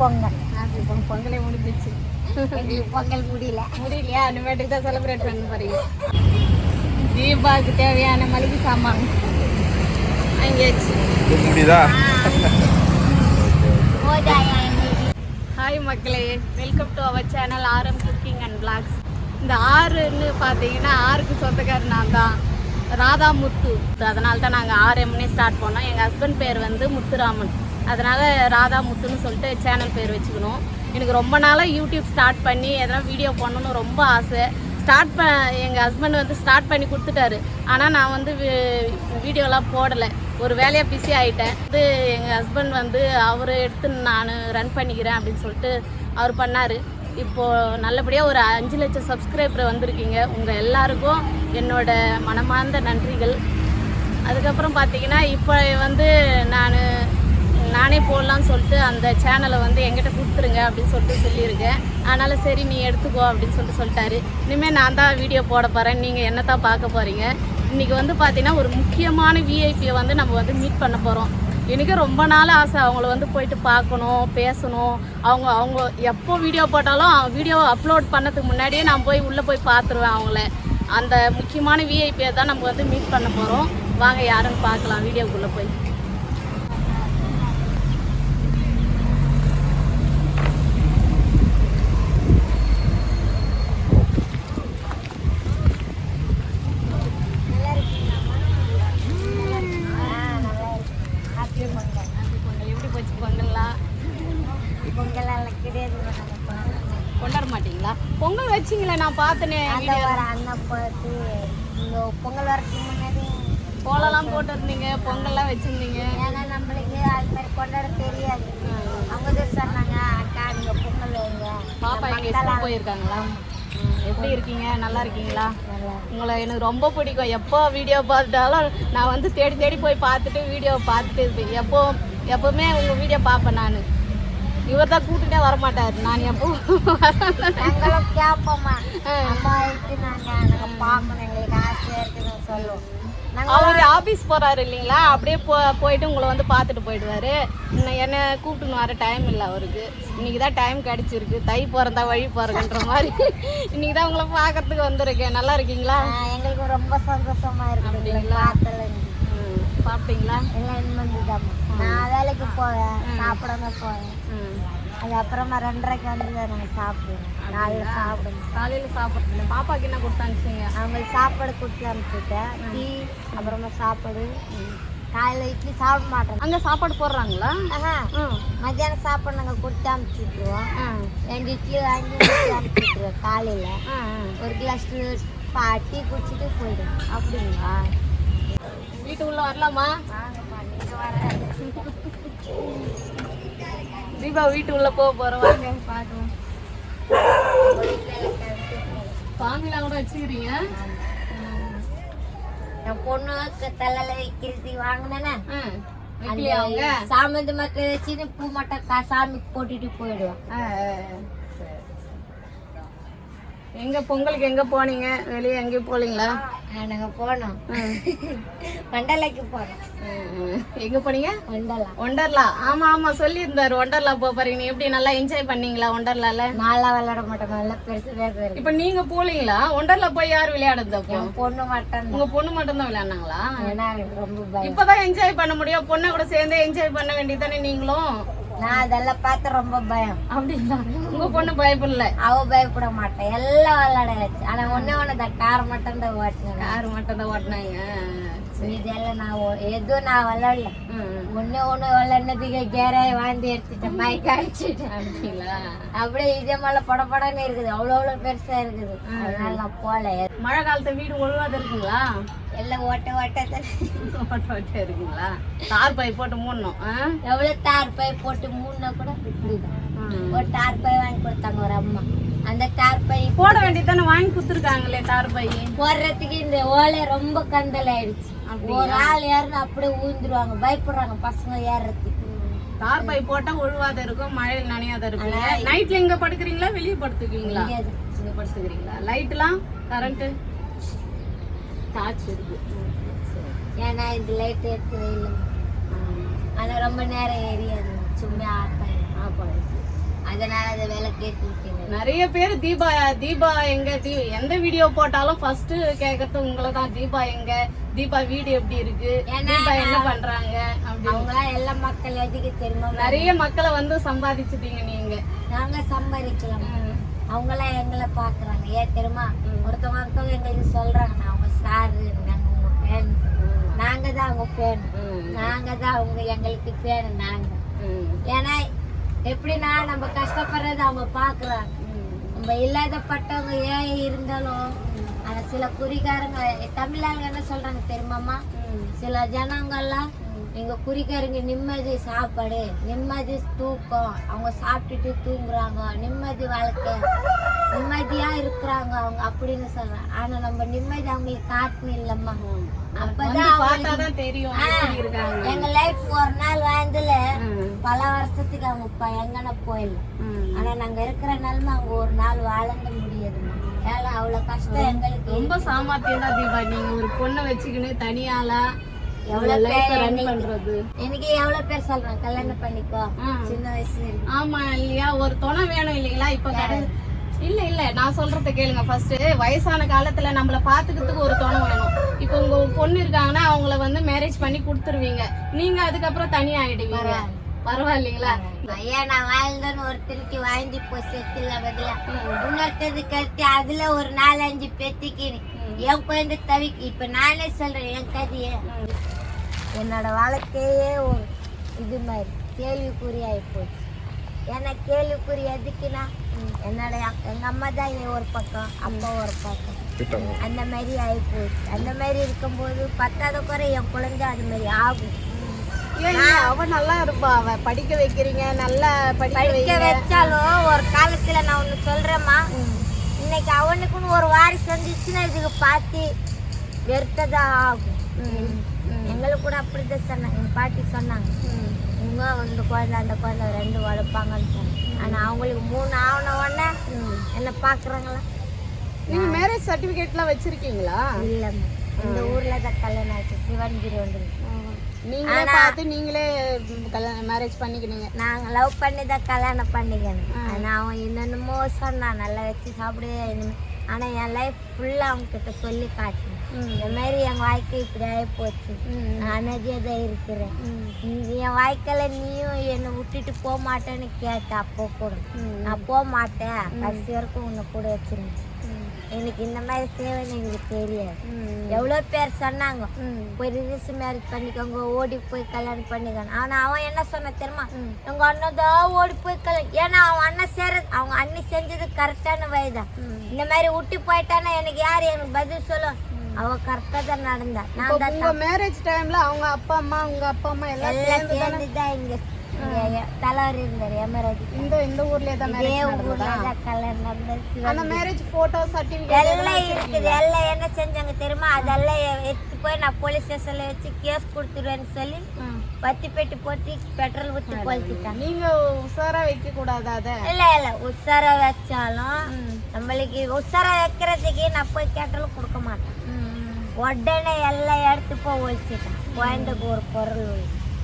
Pongal happy Pongal பொங்கலே முடிஞ்சிச்சு பொங்கல் முடியல. முடியலையா? இனிமேட்டுக்கு தான் செலிப்ரேட் பண்ண போறீங்க. தீபாவுக்கு தேவையான மளிகை சாமான். முடியுதா? எங்களுக்கு ஹாய் மக்களே. Welcome to our channel RM cooking and vlogs இந்த ஆறுன்னு பார்த்தீங்கன்னா ஆறுக்கு சொந்தக்காரர் நான் தான். ராதா முத்து அதனால தான் நாங்கள் ஆர்எம்னே ஸ்டார்ட் பண்ணோம். எங்கள் ஹஸ்பண்ட் பேர் வந்து முத்துராமன். அதனால் ராதா முத்துன்னு சொல்லிட்டு சேனல் பேர் வச்சுக்கணும். எனக்கு ரொம்ப நாளாக யூடியூப் ஸ்டார்ட் பண்ணி எதனா வீடியோ பண்ணணும்னு ரொம்ப ஆசை. ஸ்டார்ட் ப எங்கள் ஹஸ்பண்ட் வந்து ஸ்டார்ட் பண்ணி கொடுத்துட்டாரு. ஆனால் நான் வந்து வீடியோலாம் போடலை. ஒரு வேலையாக பிஸி ஆகிட்டேன் இது எங்கள் ஹஸ்பண்ட் வந்து அவர் எடுத்து நான் ரன் பண்ணிக்கிறேன் அப்படின்னு சொல்லிட்டு அவர் பண்ணார். இப்போது நல்லபடியாக ஒரு அஞ்சு லட்சம் சப்ஸ்கிரைபர் வந்திருக்கீங்க. உங்கள் எல்லாருக்கும் என்னோட மனமார்ந்த நன்றிகள். அதுக்கப்புறம் பார்த்தீங்கன்னா இப்போ வந்து நான் நானே போடலாம்னு சொல்லிட்டு அந்த சேனலை வந்து எங்கிட்ட கொடுத்துருங்க அப்படின்னு சொல்லிட்டு சொல்லியிருக்கேன். அதனால் சரி நீ எடுத்துக்கோ அப்படின்னு சொல்லிட்டு சொல்லிட்டாரு. இனிமேல் நான் தான் வீடியோ போட போகிறேன் நீங்கள் என்ன தான் பார்க்க போகிறீங்க இன்றைக்கி வந்து பார்த்தீங்கன்னா ஒரு முக்கியமான விஐபியை வந்து நம்ம வந்து மீட் பண்ண போகிறோம் எனக்கு ரொம்ப நாள் ஆசை அவங்கள வந்து போயிட்டு பார்க்கணும் பேசணும். அவங்க அவங்க எப்போ வீடியோ போட்டாலும் வீடியோ அப்லோட் பண்ணதுக்கு முன்னாடியே நான் போய் உள்ளே போய் பார்த்துருவேன் அவங்கள. அந்த முக்கியமான விஐபியை தான் நம்ம வந்து மீட் பண்ண போகிறோம் வாங்க யாருன்னு பார்க்கலாம். வீடியோக்குள்ளே போய் ஹாப்பி பொங்கல் பொங்கல் எப்படி போச்சு பொங்கல்லாம் பொங்கல் எல்லாம் கிடையாது நம்ம கொண்டாட மாட்டீங்களா பொங்கல் வச்சிங்களே நான் பார்த்தனே அண்ணன் பார்த்து இங்கே பொங்கல் வரதுக்கு முன்னாடி கோலம்லாம் போட்டிருந்தீங்க பொங்கல்லாம் வச்சுருந்தீங்க. ஏன்னா நம்மளுக்கு அது மாதிரி கொண்டாட தெரியாது. அவங்க சொன்னாங்க அக்கா நீங்க பொங்கல் வைங்க. பாப்பா எங்க ஸ்கூல் போயிருக்காங்களா? எப்படி இருக்கீங்க? நல்லா இருக்கீங்களா? உங்களை எனக்கு ரொம்ப பிடிக்கும். எப்போ வீடியோ பார்த்துட்டாலும் நான் வந்து தேடி தேடி போய் பார்த்துட்டு வீடியோ பார்த்துட்டு இருப்பேன் எப்போ எப்போவுமே உங்கள் வீடியோ பார்ப்பேன் நான். இவர் தான் கூட்டிகிட்டே வரமாட்டார். நான் எப்போ நாங்களும் கேட்போம்மா அம்மா இருக்கு நாங்க நாங்க பார்க்கணும்? எங்களுக்கு ஆசையா இருக்குன்னு சொல்லுவோம். அவர் ஆஃபீஸ் போகிறாரு இல்லைங்களா? அப்படியே போ போயிட்டு உங்களை வந்து பார்த்துட்டு போயிடுவார். என்னை கூப்பிட்டுன்னு வர டைம் இல்லை அவருக்கு. இன்னைக்கு தான் டைம் கிடச்சிருக்கு. தை பிறந்தா வழி பிறகுன்ற மாதிரி. இன்னைக்கு தான் உங்களை பார்க்கறதுக்கு வந்திருக்கேன். நல்லா இருக்கீங்களா? எங்களுக்கு ரொம்ப சந்தோஷமா இருக்குது அப்படிங்களா? நான் வேலைக்கு போவேன் சாப்பிடாம போவேன். ம் அது அப்புறமா ரெண்டரைக்கு வந்து நாங்கள் சாப்பிடுவோம். காலையில் சாப்பிடுவோம் காலையில் சாப்பிட்றேன் பாப்பாக்கு என்ன கொடுத்து அனுப்பிச்சிங்க? அவங்களுக்கு சாப்பாடு கொடுத்து அனுப்பிச்சுட்டேன். டீ அப்புறமா சாப்பாடு. காலையில் இட்லி சாப்பிட மாட்டோம் அங்கே சாப்பாடு போடுறாங்களா? ஆஹா. மத்தியானம் சாப்பாடு நாங்கள் கொடுத்து அனுப்பிச்சுட்ருவோம் ரெண்டு இட்லி வாங்கி கொடுத்து அனுப்பிச்சுட்ருவோம் காலையில். ஒரு கிளாஸ் பா டீ குடிச்சிட்டு போயிடும் அப்படிங்களா? வீட்டு உள்ள வரலாமா? தீபா வீட்டு உள்ள போக போகிறோம் வாங்க. பார்க்கலாம் சாமிலாம் கூட வச்சுக்கிறீங்க? என் பொண்ணுக்கு தலையில வைக்கிறது வாங்கினேன்னா அவங்க? சாமந்தி மக்கள் வச்சுன்னு பூ மட்டும் கா- சாமிக்கு போட்டுட்டு போயிடுவோம். எங்க பொங்கலுக்கு எங்க போனீங்க? வெளியே எங்கேயும் போலீங்களா? நாங்கள் போனோம். ம். வண்டலைக்கு போனோம். எங்க போனீங்க? வண்டலா ஒண்டர்லா. ஆமா ஆமா சொல்லியிருந்தாரு. ஒண்டர்லா போக போறீங்க. நீ எப்படி நல்லா என்ஜாய் பண்ணீங்களா ஒண்டர்லால? நான்லாம் விளையாட மாட்டோம் நல்லா பெருசு பேர் இப்ப நீங்க போலீங்களா ஒண்டர்லா போய் யார் விளையாடுறது அப்போ? பொண்ணு மட்டும் உங்க பொண்ணு மட்டும் தான் விளையாடுனாங்களா ரொம்ப இப்பதான் என்ஜாய் பண்ண முடியும். பொண்ணை கூட சேர்ந்து என்ஜாய் பண்ண வேண்டியதானே நீங்களும்? நான் அதெல்லாம் பார்த்து ரொம்ப பயம். அப்படிங்களா? உங்க பொண்ணு பயப்படல. அவ பயப்பட மாட்டேன் எல்லாம் விளையாட வச்சு. ஆனா ஒண்ணே ஒண்ணு தான். கார் மட்டும் தான் ஓட்டினேன் யாரு மட்டும் தான் ஓட்டினாங்க. இதெல்லாம் நான் எதுவும் நான் விளையாடல. ஒண்ணே ஒண்ணு விளையாடுனதுக்கு கேராய் வாந்தி எடுத்துட்டேன். மயக்க அடிச்சுட்டேன். அப்படிங்களா? அப்படியே இதே மேல படபடன்னு இருக்குது. அவ்வளோ அவ்வளோ பெருசா இருக்குது. அதனால நான் போல மழை காலத்து வீடு ஒழுவாத இருக்குங்களா? எல்லாம் ஓட்ட ஓட்ட ஓட்ட. ஓட்ட இருக்குங்களா? தார் பை போட்டு மூடணும் ஆ? எவ்வளவு தார் பை போட்டு மூணுனா கூட. ஒரு தார் பை வாங்கி கொடுத்தாங்க ஒரு அம்மா. அந்த தார் பை போட வேண்டியதானே வாங்கி கொடுத்துருக்காங்களே தார் பை போடுறதுக்கு இந்த ஓலை ரொம்ப கந்தல் ஆயிடுச்சு. ஒரு ஆள் ஏறினா அப்படியே ஊந்துருவாங்க பயப்படுறாங்க பசங்க ஏறுறதுக்கு. தார் பை போட்டா ஒழுவாத இருக்கும் மழையில் நனையாத இருக்கும். நைட்ல இங்க படுக்கிறீங்களா வெளியே படுத்துக்குவீங்களா முடியாது. இங்க படுத்துக்கிறீங்களா? லைட்லாம் கரண்ட் டார்ச் இருக்கு ஏன்னா இந்த லைட் எடுத்து இல்லை. ஆனா ரொம்ப நேரம் எரியாது சும்மா சாப்பாடு அதனால அதை விளக்கேற்றி விட்டீங்க நிறைய பேர் தீபா தீபா எங்க தீ எந்த வீடியோ போட்டாலும் ஃபர்ஸ்ட் கேக்குறது உங்களை தான். தீபா எங்க? தீபா வீடு எப்படி இருக்கு? தீபா என்ன பண்றாங்க? அப்படி அவங்களாம் எல்லா மக்கள் எதுக்கு தெரியுமா நிறைய மக்களை வந்து சம்பாதிச்சிட்டீங்க நீங்க. நாங்க சம்பாதிக்கலாம் அவங்களாம் எங்களை பாக்குறாங்க ஏன் தெரியுமா? ஒருத்தவங்க ஒருத்தவங்க எங்களுக்கு சொல்றாங்க. அவங்க சாரு நாங்க உங்க ஃபேன் நாங்க தான் அவங்க ஃபேன் நாங்க தான் அவங்க எங்களுக்கு ஃபேன் நாங்க. ஏன்னா எப்படின்னா நம்ம கஷ்டப்படுறத அவங்க பாக்குறாங்க. நம்ம இல்லாதப்பட்டவங்க ஏன் இருந்தாலும் ஆனா சில குறிகாரங்க தமிழாளுங்க என்ன சொல்றாங்க தெரியுமாம்மா? சில ஜனங்கள்லாம் எங்க குறிக்காரங்க நிம்மதி சாப்பாடு நிம்மதி தூக்கம். அவங்க சாப்பிட்டுட்டு தூங்குறாங்க. நிம்மதி வாழ்க்கை. நிம்மதியா இருக்கிறாங்க அவங்க அப்படின்னு சொல்றாங்க. ஆனா நம்ம நிம்மதி அவங்களுக்கு காட்டணும் இல்லம்மா. அப்பதான் தெரியும் எங்க லைஃப் ஒரு நாள் வாழ்ந்துல பல வருஷத்துக்கு அவங்க எங்கன போயிடலாம் ஆனா நாங்க இருக்கிற நிலைமை அவங்க ஒரு நாள் வாழங்க முடியாதும்மா ஏன்னா அவ்வளவு கஷ்டம் எங்களுக்கு ரொம்ப சாமர்த்தியம் தான் தீபா. நீங்க ஒரு பொண்ணை வச்சுக்கின்னு தனியாளா எவ்வளவு பேர் ரன் இன்னைக்கு- பண்றது? எனக்கு எவ்வளவு பேர் சொல்றாங்க? கல்யாணம் பண்ணிக்கோ. சின்ன வயசுல ஆமா இல்லையா? ஒரு துணை வேணும் இல்லைங்களா? இப்ப இல்ல இல்ல. நான் சொல்றத கேளுங்க ஃபர்ஸ்ட் வயசான காலத்துல நம்மள பாத்துக்கிறதுக்கு ஒரு துணை வேணும். இப்போ உங்க பொண்ணு இருக்காங்கன்னா அவங்கள வந்து மேரேஜ் பண்ணி கொடுத்துருவீங்க. நீங்க அதுக்கப்புறம் தனியா ஆயிடுவீங்க. பரவாயில்லைங்களா? ஐயா நான் வாழ்ந்தோன்னு ஒருத்தனுக்கு வாழ்ந்து போய் செத்துல பதிலா இன்னொருத்தது கருத்து அதுல ஒரு நாலஞ்சு பெத்திக்கின்னு என் குழந்தை தவி இப்ப நானே சொல்றேன் என் கதைய. என்னோட வாழ்க்கையே ஒரு இது மாதிரி. கேள்விக்குறி ஆகி போச்சு ஏன்னா கேள்விக்குறி எதுக்குன்னா என்னோட அ- எங்க அம்மா தான் ஒரு பக்கம் அப்பா ஒரு பக்கம். அந்த மாதிரி ஆகி போச்சு அந்த மாதிரி இருக்கும்போது பத்தாத குறை என் குழந்தை அது மாதிரி ஆகும். ஏன் ஏன் அவ நல்லா இருப்பா. அவ படிக்க வைக்கிறீங்க நல்லா படிக்க வச்சாலும் ஒரு காலத்துல நான் ஒண்ணு சொல்றேம்மா. இன்னைக்கு அவனுக்குன்னு ஒரு வாரிசு வந்துச்சுன்னா இதுக்கு பார்த்து வெறுத்ததான் ஆகும். எங்களுக்கு கூட அப்படிதான் சொன்னாங்க. எங்க பாட்டி சொன்னாங்க. இவங்க இந்த குழந்தை அந்த குழந்தை ரெண்டு வளர்ப்பாங்கன்னு சொன்னாங்க. ஆனா அவங்களுக்கு மூணு ஆவன உடனே என்ன பாக்குறாங்களா? நீங்க மேரேஜ் சர்டிபிகேட்லாம் வச்சிருக்கீங்களா? இல்லம்மா. இந்த ஊர்ல தான் கல்யாணம் ஆச்சு. சிவன்கிரி வந்து நீங்களே பார்த்து நீங்களே கல்யாணம் மேரேஜ் பண்ணிக்கினீங்க. நாங்க லவ் பண்ணி தான் கல்யாணம் பண்ணிக்கணும் ஆனா அவன் என்னென்னமோ சொன்னான். நல்லா வச்சு சாப்பிடுவே இனிமே ஆனா என் லைஃப் ஃபுல்லா அவங்க கிட்ட சொல்லி காட்டினேன். இந்த என் வாழ்க்கை இப்படி ஆகி போச்சு நான் அமைதியா தான் இருக்கிறேன் என் வாழ்க்கையில நீயும் என்னை விட்டுட்டு போக மாட்டேன்னு கேட்ட அப்போ கூட. நான் போக மாட்டேன். கடைசி வரைக்கும் உன்னை கூட வச்சிருந்தேன். எனக்கு இந்த மாதிரி சேவைன்னு எங்களுக்கு தெரியாது. எவ்வளோ பேர் சொன்னாங்க போய் ரிஜிஸ்டர் மேரேஜ் பண்ணிக்கோங்க ஓடி போய் கல்யாணம் பண்ணிக்கணும் ஆனா அவன் என்ன சொன்ன தெரியுமா? எங்க அண்ணன் தான் ஓடி போய் கல்யாணம் ஏன்னா அவன் அண்ணன் சேரது அவங்க அண்ணி செஞ்சது கரெக்டான வயதான் இந்த மாதிரி விட்டு போயிட்டானா எனக்கு யார் எனக்கு பதில் சொல்லும்? அவ கரெக்டா தான் நடந்தா. நான் தான் உங்க மேரேஜ் டைம்ல அவங்க அப்பா அம்மா உங்க அப்பா அம்மா எல்லாம் எல்லாம் சேர்ந்து தான்? இங்க. தலைவர் இருந்தார் எமராஜ். இந்த இந்த ஊர்லயே தான் மேரேஜ் ஊர்ல தான் கல்யாணம் நடந்தது சிவன் அந்த மேரேஜ் போட்டோ சர்டிபிகேட் எல்லாம் இருக்குது. எல்லாம் என்ன செஞ்சாங்க தெரியுமா? அதெல்லாம் எடுத்து போய் நான் போலீஸ் ஸ்டேஷன்ல வச்சு கேஸ் கொடுத்துருவேன்னு சொல்லி பத்தி பெட்டி போட்டு பெட்ரோல் ஊற்றி கொளுத்திட்டாங்க. நீங்க உஷாரா வைக்க கூடாது அத? இல்ல இல்ல. உஷாரா வச்சாலும் நம்மளுக்கு உஷாரா வைக்கிறதுக்கு நான் போய் கேட்டாலும் கொடுக்க மாட்டேன். உடனே எல்லாம் எடுத்து போய் ஒழிச்சிட்டேன். குழந்தைக்கு ஒரு பொருள்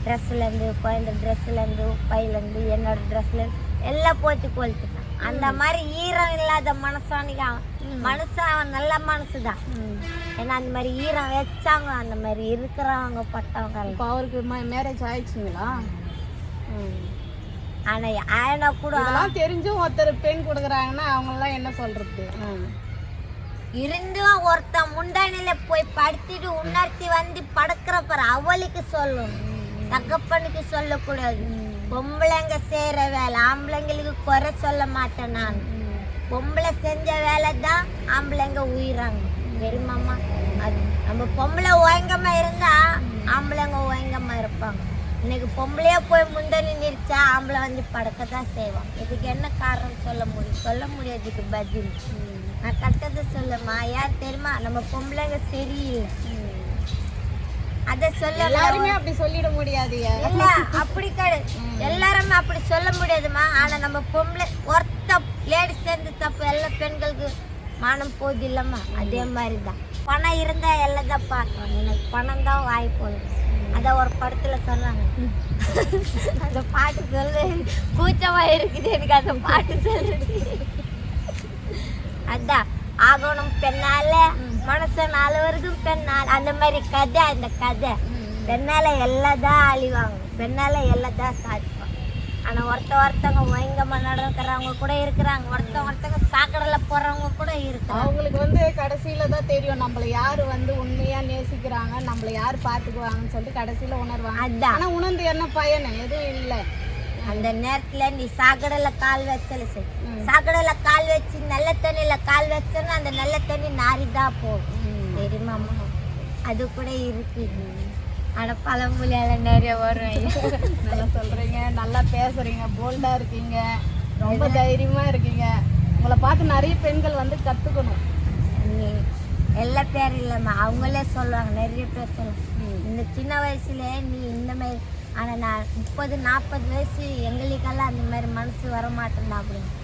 ட்ரெஸ்லேருந்து குழந்தை ட்ரெஸ்லேருந்து பையிலேருந்து என்னோட ட்ரெஸ்லேருந்து எல்லாம் போட்டு கொளுத்துட்டான். அந்த மாதிரி ஈரம் இல்லாத மனசானிக்கு அவன் மனுஷன் அவன் நல்ல மனசு தான் ஏன்னா அந்த மாதிரி ஈரம் வச்சாங்க அந்த மாதிரி இருக்கிறவங்க பட்டவங்க. இப்ப அவருக்கு மேரேஜ் ஆயிடுச்சுங்களா? ஆனா ஆனா கூட தெரிஞ்சும் ஒருத்தர் பெண் கொடுக்குறாங்கன்னா அவங்க எல்லாம் என்ன சொல்றது? இருந்தும் ஒருத்தன் முண்டானில போய் படுத்திட்டு உணர்த்தி வந்து படுக்கிறப்ப அவளுக்கு சொல்லும் தகப்பனுக்கு சொல்லக்கூடாது. பொம்பளைங்க செய்கிற வேலை ஆம்பளைங்களுக்கு குறை சொல்ல மாட்டேன் நான். பொம்பளை செஞ்ச வேலை தான் ஆம்பளைங்க உயிராங்க. தெரியுமாம்மா அது நம்ம பொம்பளை ஓயங்கமாக இருந்தால் ஆம்பளைங்க ஓயங்கமாக இருப்பாங்க. இன்னைக்கு பொம்பளையே போய் முந்தனி நிறுத்தா ஆம்பளை வந்து படக்க தான் செய்வான். இதுக்கு என்ன காரணம் சொல்ல முடியும்? சொல்ல முடியாதுக்கு பதில். நான் கட்டத்தை சொல்லுமா யார் தெரியுமா? நம்ம பொம்பளைங்க சரியில்லை அத சொல்ல எல்லாருமே அப்படி சொல்லிட முடியாது இல்ல அப்படி கிடையாது எல்லாருமே அப்படி சொல்ல முடியாதுமா. ஆனா நம்ம பொம்பளை ஒருத்த லேடிஸ் சேர்ந்து தப்பு எல்லா பெண்களுக்கு மானம் போகுது இல்லம்மா. அதே மாதிரி தான் பணம் இருந்தா எல்லாம் தான் பார்க்கணும். எனக்கு பணம் தான் வாய் போடணும் அதான் ஒரு படத்துல சொன்னாங்க. அந்த பாட்டு சொல்லு. கூச்சமா இருக்குது. எனக்கு அந்த பாட்டு சொல்றது அதான் ஆகணும் பெண்ணால மனசன் அளவருக்கும் பெண்ணால். அந்த மாதிரி கதை அந்த கதை. பெண்ணால எல்லாம் தான் அழிவாங்க. பெண்ணால எல்லாம் தான் சாதிப்பாங்க. ஆனா ஒருத்த ஒருத்தவங்க பயங்கரமா நடக்கிறவங்க கூட இருக்கிறாங்க. ஒருத்த ஒருத்தவங்க சாக்கடையில போறவங்க கூட இருக்கிறாங்க அவங்களுக்கு வந்து கடைசியில தான் தெரியும் நம்மள யாரு வந்து உண்மையா நேசிக்கிறாங்க நம்மள யார் பாத்துக்குவாங்கன்னு சொல்லிட்டு கடைசியில உணர்வாங்க. அதான். ஆனா உணர்ந்து என்ன பயன்? எதுவும் இல்ல. அந்த நேரத்துல நீ சாக்கடையில கால் வச்சல சரி. சாக்கடையில கால் வச்சு நல்ல தண்ணியில கால் வச்சோன்னா அந்த நல்ல தண்ணி நாரிதான் போகும். தெரியுமாம்மா அது கூட இருக்கு. ஆனா பழமொழியால நிறைய வரும். நல்லா சொல்றீங்க. நல்லா பேசுறீங்க. போல்டா இருக்கீங்க. ரொம்ப தைரியமா இருக்கீங்க. உங்களை பார்த்து நிறைய பெண்கள் வந்து கத்துக்கணும். நீ எல்லா பேர் இல்லைம்மா. அவங்களே சொல்லுவாங்க. நிறைய பேர் சொல்லுவாங்க. இந்த சின்ன வயசுல நீ இந்த மாதிரி ஆனா நான் முப்பது நாற்பது வயசு எங்களுக்கெல்லாம் அந்த மாதிரி மனசு வர மாட்டேன் அப்படின்னு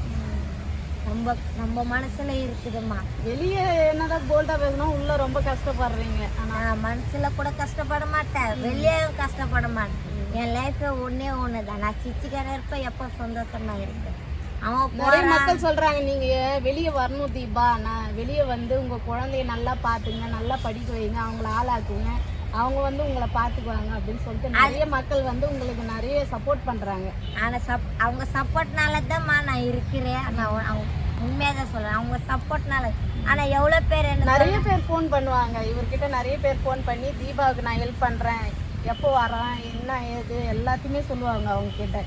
நம்ம நம்ம மனசுல இருக்குதும்மா. வெளியே என்னதான் போல்டா பேசணும் உள்ள ரொம்ப கஷ்டப்படுறீங்க. ஆனா நான் மனசுல கூட கஷ்டப்பட மாட்டேன். வெளியேயும் கஷ்டப்பட மாட்டேன். என் லைஃப்ல ஒண்ணே ஒண்ணுதான். நான் சிச்சிக்கான இருப்பேன் எப்போ சந்தோஷமா இருப்பேன். அவன் நிறைய மக்கள் சொல்றாங்க நீங்க வெளியே வரணும் தீபா. நான் வெளியே வந்து உங்க குழந்தைய நல்லா பாத்துங்க நல்லா படிக்க வைங்க அவங்கள ஆளாக்குங்க. அவங்க வந்து உங்களை பாத்துக்குவாங்க அப்படின்னு சொல்லிட்டு நிறைய மக்கள் வந்து உங்களுக்கு நிறைய சப்போர்ட் பண்றாங்க. ஆனா சப் அவங்க சப்போர்ட்னால தான்மா நான் இருக்கிறேன். நான் அவ- அவங்க உண்மையாக தான் சொல்றேன். அவங்க சப்போர்ட்னால ஆனா எவ்வளவு பேர் நிறைய பேர் ஃபோன் பண்ணுவாங்க. இவர்கிட்ட நிறைய பேர் ஃபோன் பண்ணி தீபாவுக்கு நான் ஹெல்ப் பண்றேன். எப்போ வரேன் என்ன ஏது? எல்லாத்தையுமே சொல்லுவாங்க அவங்க கிட்ட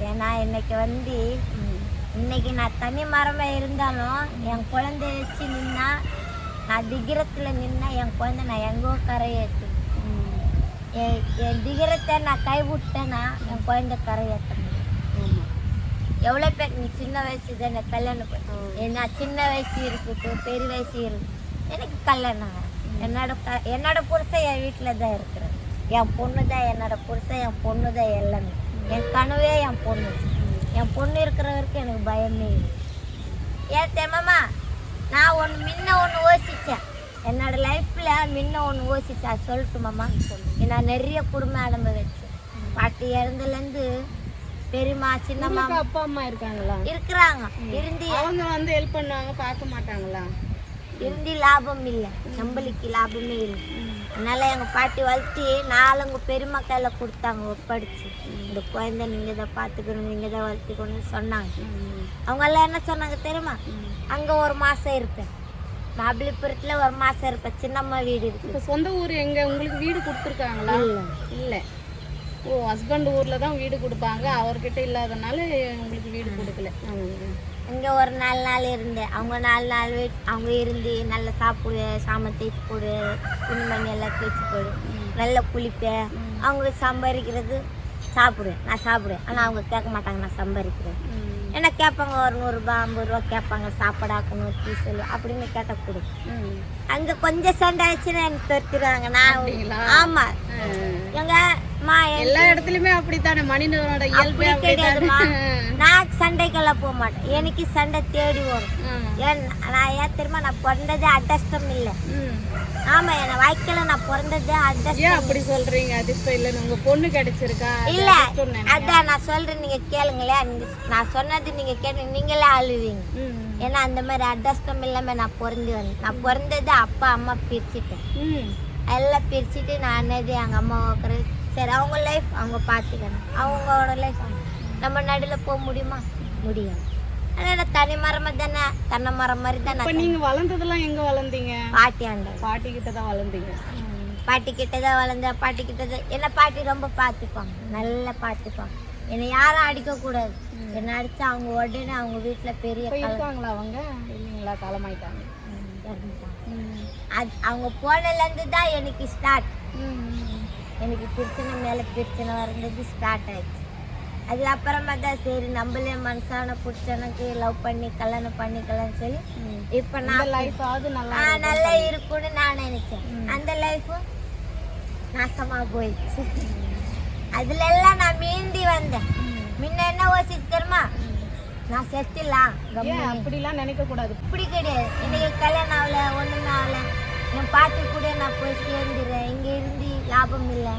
ஏன்னா இன்னைக்கு வந்து இன்னைக்கு நான் தனி மரமா இருந்தாலும் என் குழந்தைய வச்சு நின்னா நான் திகிரத்துல நின்னா என் குழந்தை நான் எங்கோ கரையேற்று என் திகிரத்தை நான் கைவிட்டேன்னா என் குழந்தை கரையேற்ற ஆமா. எவ்வளோ பேர் நீ சின்ன வயசு தானே கல்யாணம் பண்ணி சின்ன வயசு இருக்கட்டும் பெரிய வயசு இருக்கு. எனக்கு கல்யாணம். என்னோட க என்னோட புருஷன் என் வீட்டில் தான் இருக்கிறேன் என் பொண்ணு தான் என்னோட புருஷன் என் பொண்ணு தான் எல்லாமே. என் கனவே என் பொண்ணு. என் பொண்ணு இருக்கிற வரைக்கும் எனக்கு பயமே இல்லை. ஏன் தெரியுமாம்மா நான் ஒன்று முன்ன ஒன்று யோசித்தேன் என்னோட லைஃப்பில் முன்ன ஒன்று யோசிச்சேன். அது சொல்லட்டுமாம்மா நான் நிறைய குடும்ப அனுபவிச்சேன் பாட்டி இறந்துலேருந்து பெரியம்மா சின்னம்மா அப்பா அம்மா இருக்காங்களா? இருக்கிறாங்க. இருந்து அவங்க வந்து ஹெல்ப் பண்ணுவாங்க பார்க்க மாட்டாங்களா? இருந்து லாபம் இல்லை. நம்மளுக்கு லாபமே இல்லை. அதனால எங்க பாட்டி வளர்த்தி நாலு பெரியம்மா கையில கொடுத்தாங்க ஒப்படைச்சு. இந்த குழந்தை நீங்க தான் பார்த்துக்கணும் நீங்க தான் வளர்த்துக்கணும்னு சொன்னாங்க. அவங்க எல்லாம் என்ன சொன்னாங்க தெரியுமா? அங்க ஒரு மாசம் இருப்பேன். மகாபலிபுரத்துல ஒரு மாசம் இருப்பேன். சின்னம்மா வீடு இருக்கு. இப்போ சொந்த ஊர் எங்க? உங்களுக்கு வீடு கொடுத்துருக்காங்களா? இல்ல. இல்ல. ஓ ஹஸ்பண்ட் ஊர்ல தான் வீடு கொடுப்பாங்க. அவர்கிட்ட இல்லாதனால உங்களுக்கு வீடு கொடுக்கல. இங்க ஒரு நாலு நாள் இருந்தேன். அவங்க நாலு நாள் வீட் அவங்க இருந்து நல்லா சாப்பிடு சாமான் தேய்ச்சி போடு துணிமணி எல்லாம் தேய்ச்சி போடு. நல்லா குளிப்பேன் அவங்க சம்பாதிக்கிறது சாப்பிடுவேன். நான் சாப்பிடுவேன். ஆனால் அவங்க கேட்க மாட்டாங்க நான் சம்பாதிக்கிறேன். ஏன்னா கேட்பாங்க ஒரு நூறுரூபா ஐம்பது ரூபா கேட்பாங்க. சாப்பாடு ஆக்கணும் டீசல் அப்படின்னு கேட்டால் கொடு. அங்கே கொஞ்சம் சண்டை ஆச்சுன்னா எனக்கு துரத்திடுவாங்க. நான்? ஆமாம் எங்க மா. என் எல்லா இடத்துலயுமே அப்படித்தானே? மனிதனோட இயல்பே நான் சண்டைக்கெல்லாம் போக மாட்டேன். எனக்கு சண்டை தேடி வரும். ஏன் நான் ஏன் தெரியுமா? நான் பிறந்ததே அட்ஜஸ்டம் இல்லை. ஆமா என்ன வாழ்க்கையில நான் பிறந்ததே ஏன் அப்படி சொல்றீங்க? அதிர்ஷ்டம் இல்லைன்னு உங்க பொண்ணு கிடைச்சிருக்கா? இல்ல. அதான் நான் சொல்றேன். நீங்க கேளுங்களேன். நான் சொன்னது நீங்க கேட்டு நீங்களே அழுவீங்க. ஏன்னா அந்த மாதிரி அட்ஜஸ்டம் இல்லாம நான் பிறந்து வந்தேன் நான் பிறந்தது அப்பா அம்மா பிரிச்சுட்டேன். எல்லாம் பிரிச்சுட்டு நான் என்னது எங்க அம்மா உட்கார சரி அவங்க லைஃப் அவங்க பார்த்துக்கணும் அவங்களோட லைஃப் நம்ம நடுவில் போக முடியுமா? முடியாது. அதனால தனி மரமா தானே தென்னை மரம் மாதிரி தானே நீங்க வளர்ந்ததெல்லாம் எங்க வளர்ந்தீங்க? பாட்டி ஆண்டது பாட்டி கிட்ட தான் வளர்ந்தீங்க பாட்டி கிட்ட தான் வளர்ந்தேன். பாட்டி கிட்ட தான் என்ன பாட்டி ரொம்ப பார்த்துப்பாங்க நல்லா பார்த்துப்பாங்க என்னை யாரும் அடிக்கக்கூடாது. என்னை அடிச்சா அவங்க உடனே அவங்க வீட்டில் பெரிய இருக்காங்களா அவங்க? இல்லைங்களா காலமாயிட்டாங்க. அது அவங்க போனதுலேருந்து தான் எனக்கு ஸ்டார்ட் எனக்கு பிரச்சனை மேலே பிரச்சனை வர்றது ஸ்டார்ட் ஆயிடுச்சு. அது அப்புறமா தான் சரி நம்மளே மனசான பிடிச்சவனுக்கு லவ் பண்ணி கல்யாணம் பண்ணிக்கலாம்னு சொல்லி இப்போ நான் லைஃப் ஆகுது நல்லா நல்லா இருக்கும்னு நான் நினைச்சேன். அந்த லைஃபும் நாசமா போயிடுச்சு. அதுல எல்லாம் நான் மீண்டி வந்தேன். முன்ன என்ன யோசிச்சு தெரியுமா? நான் செத்துலாம் அப்படிலாம் நினைக்க கூடாது இப்படி கிடையாது. இன்னைக்கு கல்யாணம் ஆகல ஒண்ணுமே ஆகல. என் பாட்டி கூட நான் போய் சேர்ந்துடுறேன் இங்கே இருந்து லாபம் இல்லை.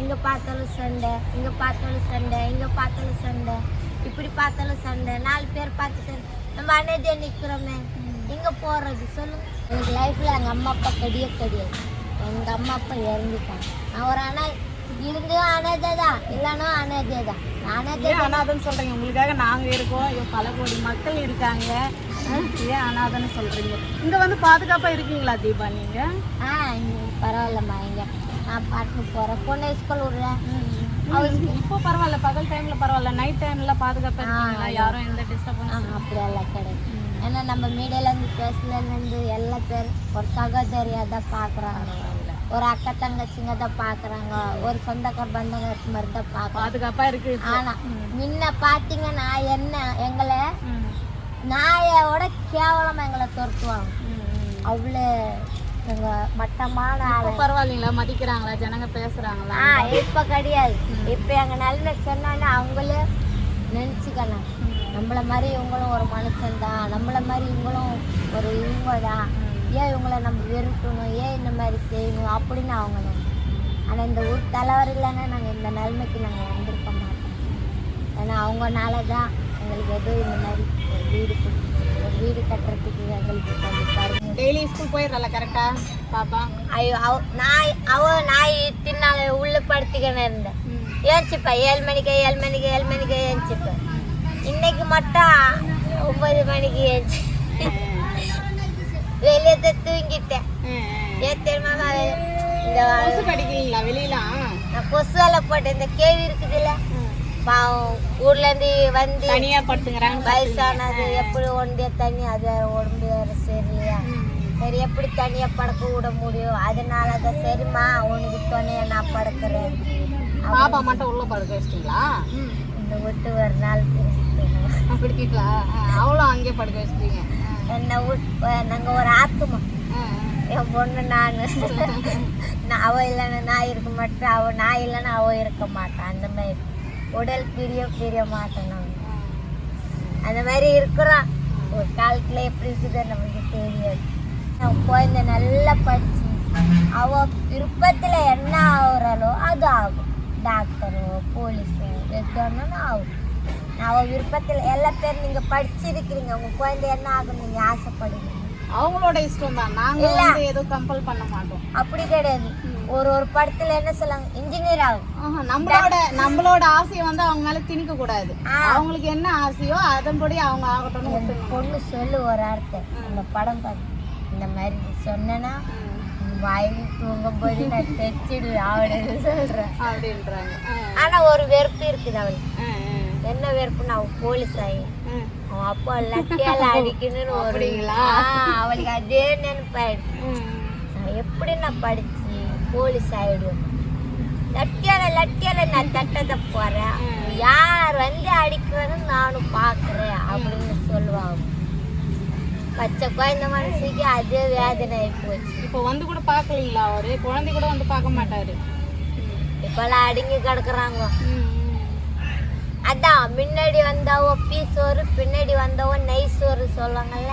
இங்கே பார்த்தாலும் சண்டை இங்கே பார்த்தாலும் சண்டை இங்கே பார்த்தாலும் சண்டை இப்படி பார்த்தாலும் சண்டை. நாலு பேர் பார்த்து சண்டை. நம்ம அனைதே நிற்கிறோமே எங்கே போகிறது சொல்லு. எங்கள் லைஃப்பில் எங்கள் அம்மா அப்பா கடியே கிடையாது. எங்கள் அம்மா அப்பா இறந்துட்டாங்க. நான் ஒரு ஆனால் இருந்தும் அனேதே தான் இல்லைன்னா அனேதே தான் அனேதே ஏன் அனாதன்னு சொல்றீங்க? உங்களுக்காக நாங்க இருக்கோம். பல கோடி மக்கள் இருக்காங்க. ஏன் அனாதன்னு சொல்றீங்க? இங்க வந்து பாதுகாப்பா இருக்கீங்களா தீபா நீங்க? ஆ பரவாயில்லம்மா இங்கே. நான் பாட்டு போகிறேன் பொண்ணை ஸ்கூல் விட்றேன் இப்போ பரவாயில்ல. பகல் டைம்ல பரவாயில்ல. நைட் டைம்ல பாதுகாப்பா இருக்கீங்களா? யாரும் எந்த டிஸ்டர்பன்ஸ் அப்படியெல்லாம் கிடையாது. ஏன்னா நம்ம மீடியாலேருந்து பேசலேருந்து எல்லா பேர் ஒரு சகோதரியாக தான் பார்க்குறாங்க. ஒரு அக்கா தங்கச்சிங்க தான் பார்க்குறாங்க. ஒரு சொந்தக்கார பந்தங்க மாதிரி தான் பார்க்குறாங்க. பாதுகாப்பா இருக்கு. ஆனால் முன்ன பார்த்தீங்கன்னா என்ன எங்களை. நாயோட கேவலமாக எங்களை துரத்துவாங்க. அவ்வளோ எங்கள் மட்டமான பரவாயில்லைங்களா? மதிக்கிறாங்களா? ஜனங்க பேசுறாங்களா? ஆ இப்போ கிடையாது. இப்போ எங்கள் நிலைமை சொன்னோன்னே அவங்களே நினச்சிக்கணும். நம்மள மாதிரி இவங்களும் ஒரு மனுஷன் தான் நம்மள மாதிரி இவங்களும் ஒரு இவங்க தான் ஏன் இவங்கள நம்ம வெறுக்கணும்? ஏன் இந்த மாதிரி செய்யணும்? அப்படின்னு அவங்க ஆனால் இந்த ஊர் தலைவர் இல்லைன்னா நாங்கள் இந்த நிலைமைக்கு நாங்கள் வந்திருக்க மாட்டோம். ஏன்னா அவங்கனால தான் எங்களுக்கு எதுவும் இந்த மாதிரி வீடு வீடு கட்டுறதுக்கு எங்களுக்கு டெய்லி ஸ்கூல் போயிடுறல கரெக்டா பாப்பா? ஐயோ அவ நாய் அவ நாய் தின்னாங்க உள்ள படுத்துக்கின்னு இருந்தேன். ஏஞ்சிப்பா. ஏழு மணிக்கு ஏழு மணிக்கு ஏழு மணிக்கு ஏஞ்சிப்பேன் இன்னைக்கு மட்டும் ஒன்பது மணிக்கு ஏஞ்சி வெளியே தூங்கிட்டேன். ஏன் தெரியுமா இந்த கொசு கடிக்கிறீங்களா நான் போட்டேன். இந்த கேவி இருக்குதுல்ல பாவம் ஊர்ல இருந்து வந்து தனியா வயசானது எப்படி ஒண்டிய தண்ணி அது உடம்பு வேற சரியில்லையா? சரி எப்படி தனியா படுக்க விட முடியும்? அதனால தான் சரிம்மா உனக்கு துணையா நான் படுக்கிறேன். பாப்பா மட்டும் உள்ள படுக்க வச்சிட்டீங்களா? இந்த விட்டு ஒரு நாள் பிரிச்சுக்கணும் அப்படிங்களா? அவளும் அங்கே படுக்க வச்சிட்டீங்க. என்னை நாங்கள் ஒரு ஆத்துமா. என் பொண்ணு நான். நான் அவ இல்லைன்னா நான் இருக்க மாட்டேன். அவ நான் இல்லைன்னா அவ இருக்க மாட்டான் அந்த மாதிரி. உடல் பிரிய பிரிய மாட்டேன் அந்த மாதிரி இருக்கிறோம் ஒரு காலத்துல எப்படி இருக்குதோ நமக்கு தெரியாது. அவன் குழந்தை நல்லா படிச்சு அவ விருப்பத்துல என்ன ஆகுறாளோ அது ஆகும். டாக்டரோ போலீஸோ எதுனாலும் ஆகும். அவ விருப்பத்துல எல்லா பேரும் நீங்க படிச்சிருக்கிறீங்க. உங்க குழந்தை என்ன ஆகும் நீங்க ஆசைப்படுவீங்க. அவங்களோட இஷ்டம் தான். நாங்க இல்ல. வந்து எதுவும் கம்பல் பண்ண மாட்டோம். அப்படி கிடையாது. ஒரு ஒரு படத்துல என்ன சொல்லுவாங்க? இன்ஜினியர் ஆகும். நம்மளோட நம்மளோட ஆசையை வந்து அவங்க மேல திணிக்க கூடாது. அவங்களுக்கு என்ன ஆசையோ அதன்படி அவங்க விட்டுணும் பொண்ணு சொல்லு ஒரு அர்த்தம் அந்த படம் பார்த்து இந்த மாதிரி சொன்னேன்னா வாயில் தூங்கும் போது நான் தைச்சிடுவேன். அவளுக்கு சொல்றேன். அப்படின்றாங்க. ஆனா ஒரு வெறுப்பு இருக்குது அவளுக்கு. என்ன வெறுப்புன்னு அவ போலீஸ் ஆகி. அவன் அப்பா லட்டியால அடிக்கணும்னு? ஆ, அவளுக்கு அதே நினைப்பாயிடுச்சு. நான் எப்படி நான் படிச்சு போலீஸ் ஆயிடுவேன்? லட்டியால லட்டியால நான் தட்டத்தை போறேன். யார் வந்து அடிக்கிறேன்னு நானும் பார்க்குறேன் அப்படின்னு சொல்லுவாங்க. பச்சை குழந்தை மனசுக்கு அதே வேதனை போச்சு. இப்போ வந்து கூட பார்க்கலீங்களா அவரு? குழந்தை கூட வந்து பார்க்க மாட்டாரு. இப்பெல்லாம் அடங்கி கிடக்குறாங்க. அதான் முன்னாடி வந்தவோ பீ சோறு பின்னாடி வந்தவோ நெய் சோறு சொல்லுவாங்கல்ல?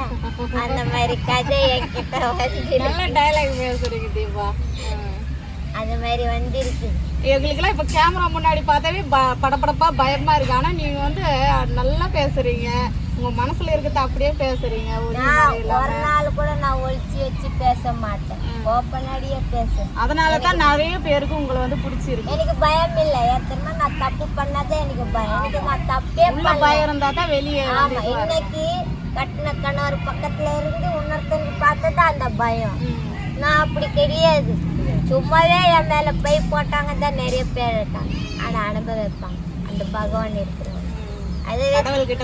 அந்த மாதிரி கதை என்கிட்ட வந்து நல்ல டைலாக் பேசுறீங்க தீபா. அந்த மாதிரி வந்திருக்கு. எங்களுக்கெல்லாம் இப்போ கேமரா முன்னாடி பார்த்தாவே ப படபடப்பா பயமா இருக்கு. ஆனா நீங்க வந்து நல்லா பேசுறீங்க. உங்க மனசுல இருக்கிறத அப்படியே பேசுறீங்க ஒரு நாள் கூட நான் ஒழிச்சு வச்சு பேச மாட்டேன். ஓப்பனடியே பேசுவேன். அதனால தான் நிறைய பேருக்கு உங்களை வந்து பிடிச்சிருக்கு. எனக்கு பயம் இல்லை. ஏத்தமா நான் தப்பு பண்ணாதான் எனக்கு பயம். எனக்கு நான் தப்பே உள்ள பயம் இருந்தா தான் வெளியே ஆமா இன்னைக்கு கட்டின கணவர் பக்கத்துல இருந்து இன்னொருத்தங்க பார்த்ததா அந்த பயம். நான் அப்படி கிடையாது. சும்மாவே என் மேல பை போட்டாங்க தான் நிறைய பேர் இருக்காங்க. ஆனா அனுபவிப்பாங்க. அந்த பகவான் இருக்கிறவங்க அது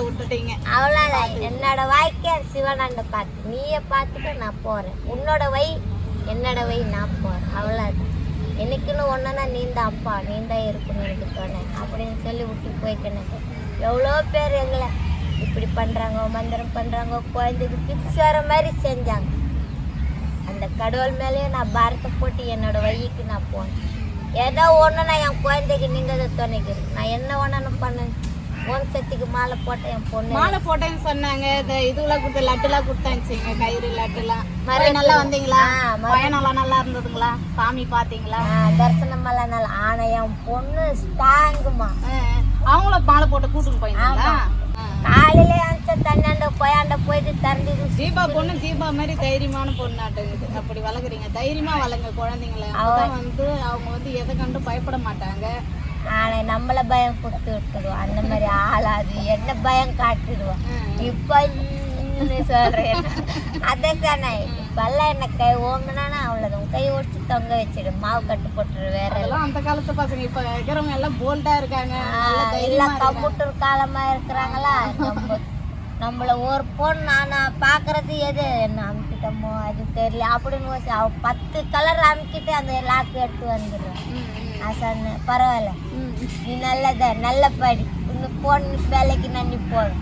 விட்டுட்டீங்க. அவ்வளோதான் என்னோட வாழ்க்கை சிவனாண்ட பார்த்து நீயே பார்த்துட்டு நான் போறேன். உன்னோட வை என்னோட வை நான் போறேன். அவ்வளோதான் எனக்குன்னு ஒன்றுனா நீ தான் அப்பா நீ தான் இருக்கணும் எனக்கு துணை அப்படின்னு சொல்லி விட்டு போய்க்கணும் எவ்வளோ பேர் எங்களை இப்படி பண்ணுறாங்க மந்திரம் பண்ணுறாங்க குழந்தைக்கு பிச்சு வர மாதிரி செஞ்சாங்க. அந்த கடவுள் மேலேயே நான் பாரத்தை போட்டு என்னோட வழிக்கு நான் போனேன். ஏதோ ஒன்று நான் என் குழந்தைக்கு நீங்கள் தான் துணைக்கு இருக்கு. நான் என்ன ஒன்று பண்ணேன்? சக்திக்கு மாலை போட்ட என் பொண்ணு. மாலை போட்டேன்னு சொன்னாங்க. இந்த இதுலாம் கொடுத்து லட்டுலாம் கொடுத்தாச்சுங்க கயிறு லட்டுலாம் மறு நல்லா வந்தீங்களா? பயணம்லாம் நல்லா இருந்ததுங்களா? சாமி பாத்தீங்களா ஆ, தரிசனமெல்லாம் நல்லா ஆனா என் பொண்ணு ஸ்ட்ராங்குமா ஆ, அவங்களும் மாலை போட்டு கூட்டிட்டு போயிருந்தீங்களா. காலையில அனுச்ச தண்ணாண்ட போயாண்ட போயிட்டு திறந்து தீபா பொண்ணு தீபா மாதிரி தைரியமான பொண்ணாட்டுங்குது அப்படி வளர்க்குறீங்க. தைரியமா வளங்க குழந்தைங்கள. அப்பதான் வந்து அவங்க வந்து எதை கண்டு பயப்பட மாட்டாங்க. ஆனா நம்மள பயம் கொடுத்து விட்டுருவோம் அந்த மாதிரி ஆளாது. என்ன பயம் காட்டிடுவோம். இப்ப சொல்றேன் அதே தானே இப்பெல்லாம் என்ன கை ஓங்குனானா அவ்வளவுதான். கை ஒடிச்சு தொங்க வச்சிடும் மாவு கட்டு போட்டுரு வேற அதெல்லாம் அந்த காலத்து பசங்க. இப்ப இருக்கிறவங்க எல்லாம் போல்டா இருக்காங்க. எல்லாம் இருக்காங்க. கம்ப்யூட்டர் காலமா இருக்கிறாங்களா? நம்மள ஒரு பொண்ணு நான் பாக்குறது எது? என்ன அமுக்கிட்டோமோ அது தெரியல. அப்படின்னு யோசி- அவ பத்து கலர் அமுக்கிட்டு அந்த லாக்கு எடுத்து ம், அசன்னு பரவாயில்ல. நீ நல்லத நல்ல படி. இன்னும் போன வேலைக்கு நன்றி போதும்.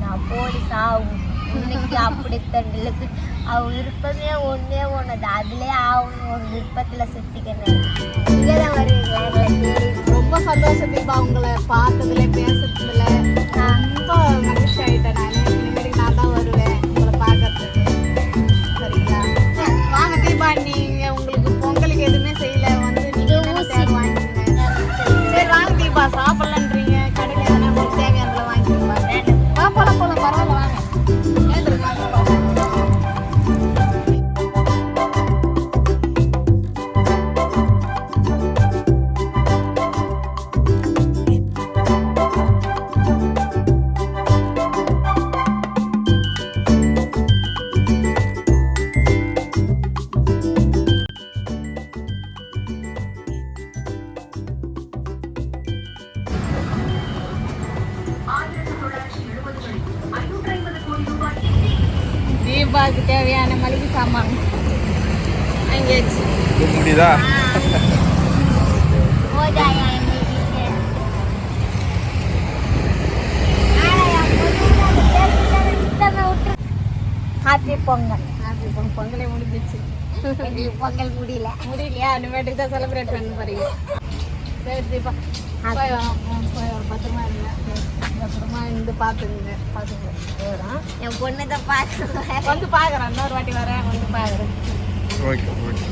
நான் போலீஸ் ஆகும் இன்னைக்கு அப்படி தண்டிலுக்கு அவ விருப்பமே ஒண்ணே ஒண்ணுது அதுலயே ஆகணும் ஒரு விருப்பத்துல சுத்திக்கிறேன் இங்கே தான் வருவீங்களா? ரொம்ப சந்தோஷம் தீபா உங்களை பார்த்ததுல பேசுறதுல ரொம்ப மகிழ்ச்சி ஆயிட்டேன். நான் இனிமேல் நான் தான் வருவேன். சுத்தமா விட்டு. ஹாப்பி பொங்கல். ஹாப்பி பொங்கல் பொங்கலே முடிஞ்சிச்சு எங்களுக்கு பொங்கல் முடியல. முடியலையா? இனிமேட்டுக்கு தான் செலிப்ரேட் பண்ண போறீங்க. சரி தீபா. போய் வரோம் பத்திரமா இருங்க. பத்திரமா இருந்து பார்த்துங்க பார்த்துங்க என் பொண்ணு தான் பார்த்து வந்து பார்க்குறேன். இன்னொரு வாட்டி வரேன். வந்து பார்க்குறேன். Okay okay.